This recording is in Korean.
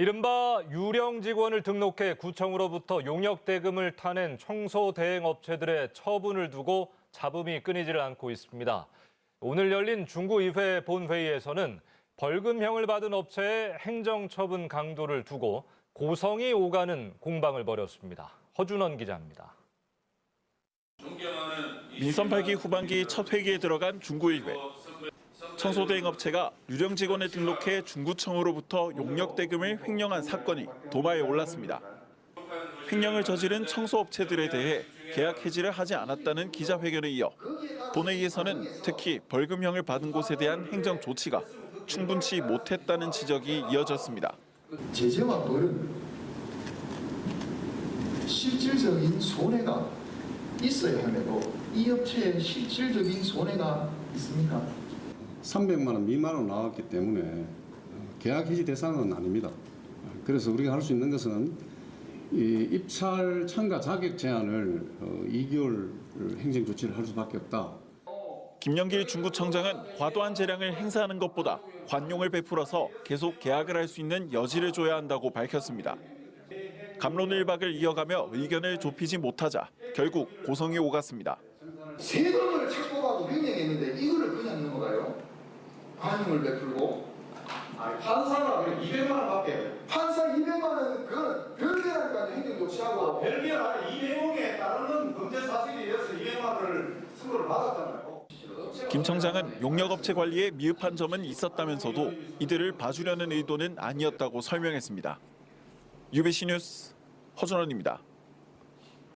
이른바 유령 직원을 등록해 구청으로부터 용역 대금을 타낸 청소 대행 업체들의 처분을 두고 잡음이 끊이지를 않고 있습니다. 오늘 열린 중구의회 본회의에서는 벌금형을 받은 업체의 행정처분 강도를 두고 고성이 오가는 공방을 벌였습니다. 허준원 기자입니다. 민선 8기 후반기 첫 회기에 들어간 중구의회. 청소대행 업체가 유령 직원을 등록해 중구청으로부터 용역 대금을 횡령한 사건이 도마에 올랐습니다. 횡령을 저지른 청소업체들에 대해 계약 해지를 하지 않았다는 기자회견에 이어 본회의에서는 특히 벌금형을 받은 곳에 대한 행정 조치가 충분치 못했다는 지적이 이어졌습니다. 제재와 벌은 실질적인 손해가 있어야 함에도 이 업체에 실질적인 손해가 있습니까? 300만 원 미만으로 나왔기 때문에 어, 계약 해지 대상은 아닙니다. 그래서 우리가 할 수 있는 것은 이 입찰 참가 자격 제한을 어, 2개월 행정 조치를 할 수밖에 없다. 김영길 중구청장은 과도한 재량을 행사하는 것보다 관용을 베풀어서 계속 계약을 할 수 있는 여지를 줘야 한다고 밝혔습니다. 감론을박을 이어가며 의견을 좁히지 못하자 결국 고성이 오갔습니다. 세금을 착복하고 횡령했는데 이거를 그냥 넘어가요? 관용을 베풀고 판사가 그래 200만 원밖에 판사 200만 원은 그건 별개라니까요 행정 조치하고 별게 아니라 이 내용에 따르는 범죄 사실에 의해서 200만 원을 승부를 받았잖아요. 김 청장은 용역업체 관리에 미흡한 점은 있었다면서도 이들을 봐주려는 의도는 아니었다고 설명했습니다. 유베시 뉴스 허준원입니다.